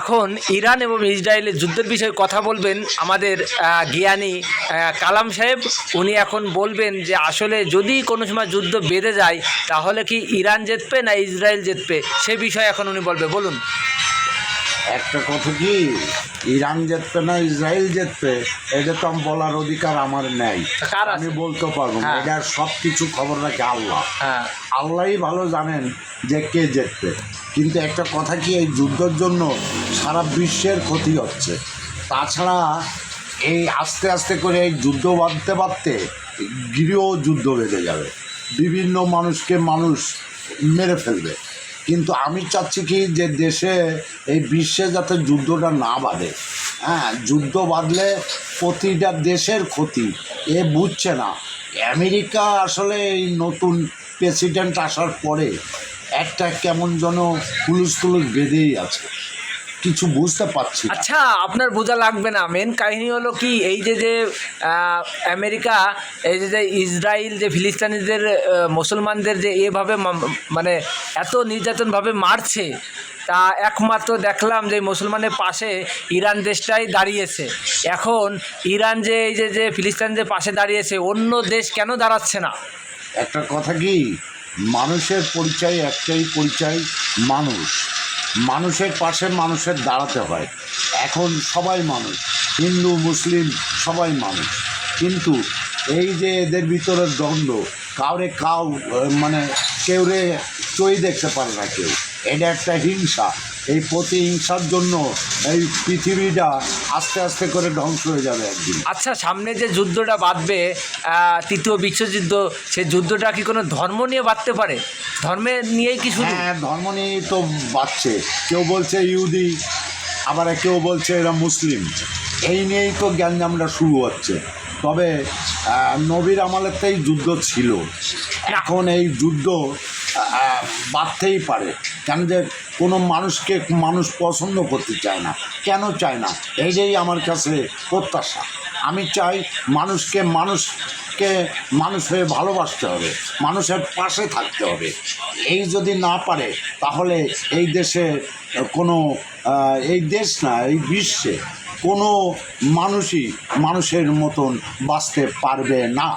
এখন ইরান এবং ইসরায়েলের যুদ্ধের বিষয়ে কথা বলবেন আমাদের জ্ঞানী কালাম সাহেব। উনি এখন বলবেন যে আসলে যদি কোনো সময় যুদ্ধ বেঁধে যায়, তাহলে কি ইরান জিতবে না ইসরায়েল জিতবে? সে বিষয়ে এখন উনি বলবে। বলুন। একটা কথা কি? ইরান জিতবে না ইসরায়েল জিতবে এটা তো আমি বলার অধিকার আমার নেই? আমি বলতে পারব হ্যাঁ। এটার সব কিছু খবর রাখে আল্লাহ। হ্যাঁ। আল্লাহই ভালো জানেন যে কে জিতবে কিন্তু একটা কথা কি এই যুদ্ধের জন্য সারা বিশ্বের ক্ষতি হচ্ছে। তাছাড়া এই আস্তে আস্তে করে এই যুদ্ধ বাঁধতে বাঁধতে গৃহ যুদ্ধ বেঁধে যাবে। বিভিন্ন মানুষকে মানুষ মেরে ফেলবে। কিন্তু আমি চাচ্ছি কি যে দেশে এই বিশ্বে যাতে যুদ্ধটা না বাঁধে। হ্যাঁ যুদ্ধ বাঁধলে প্রতিটা দেশের ক্ষতি। এ বুঝছে না। আমেরিকা আসলে এই নতুন প্রেসিডেন্ট আসার পরে একটা কেমন যেন হুলুস তুলুস বেঁধেই আছে। কিছু বুঝতে পারছি না। আচ্ছা আপনার বোঝা লাগবে না। মেন কাহিনী হলো কি এই যে যে আহ, আমেরিকা এই যে যে ইসরায়েল যে ফিলিস্তিনিদের আহ, মুসলমানদের যে এভাবে মা- মানে এত নির্যাতনভাবে মারছে তা একমাত্র দেখলাম যে মুসলমানের পাশে ইরান দেশটাই দাঁড়িয়েছে। এখন ইরান যে এই যে যে ফিলিস্তিনদের পাশে দাঁড়িয়েছে অন্য দেশ কেন দাঁড়াচ্ছে না? একটা কথা কি মানুষের পরিচয় একটাই পরিচয় মানুষ। মানুষের পাশে মানুষের দাঁড়াতে হয়। এখন সবাই মানুষ, হিন্দু, মুসলিম, সবাই মানুষ। কিন্তু এই যে এদের ভিতরের দ্বন্দ্ব, কাউরে কাউ মানে কেউরে চই দেখতে পারে না কেউ। এটা একটা হিংসা। এই প্রতিহিংসার জন্য এই পৃথিবীটা আস্তে আস্তে করে ধ্বংস হয়ে যাবে একদিন। আচ্ছা সামনে যে যুদ্ধটা বাঁধবে তৃতীয় বিশ্বযুদ্ধ সেই যুদ্ধটা কি কোনো ধর্ম নিয়ে বাঁধতে পারে? ধর্মে নিয়েই কি শুধু হ্যাঁ ধর্ম নিয়েই তো বাঁধছে। কেউ বলছে ইহুদি আবার কেউ বলছে এরা মুসলিম। এই নিয়েই তো জ্ঞানজামটা শুরু হচ্ছে। তবে নবীর আমলেরতেই যুদ্ধ ছিল। এখন এই যুদ্ধ বাড়তেই পারে। কেন যে কোনো মানুষকে মানুষ পছন্দ করতে চায় না। কেন চায় না? এইটাই আমার কাছে প্রত্যাশা। আমি চাই মানুষকে মানুষকে মানুষ হয়ে ভালোবাসতে হবে, মানুষের পাশে থাকতে হবে। এই যদি না পারে, তাহলে এই দেশে কোনো এই দেশ না, এই বিশ্বে কোনো মানুষই মানুষের মতন বাঁচতে পারবে না।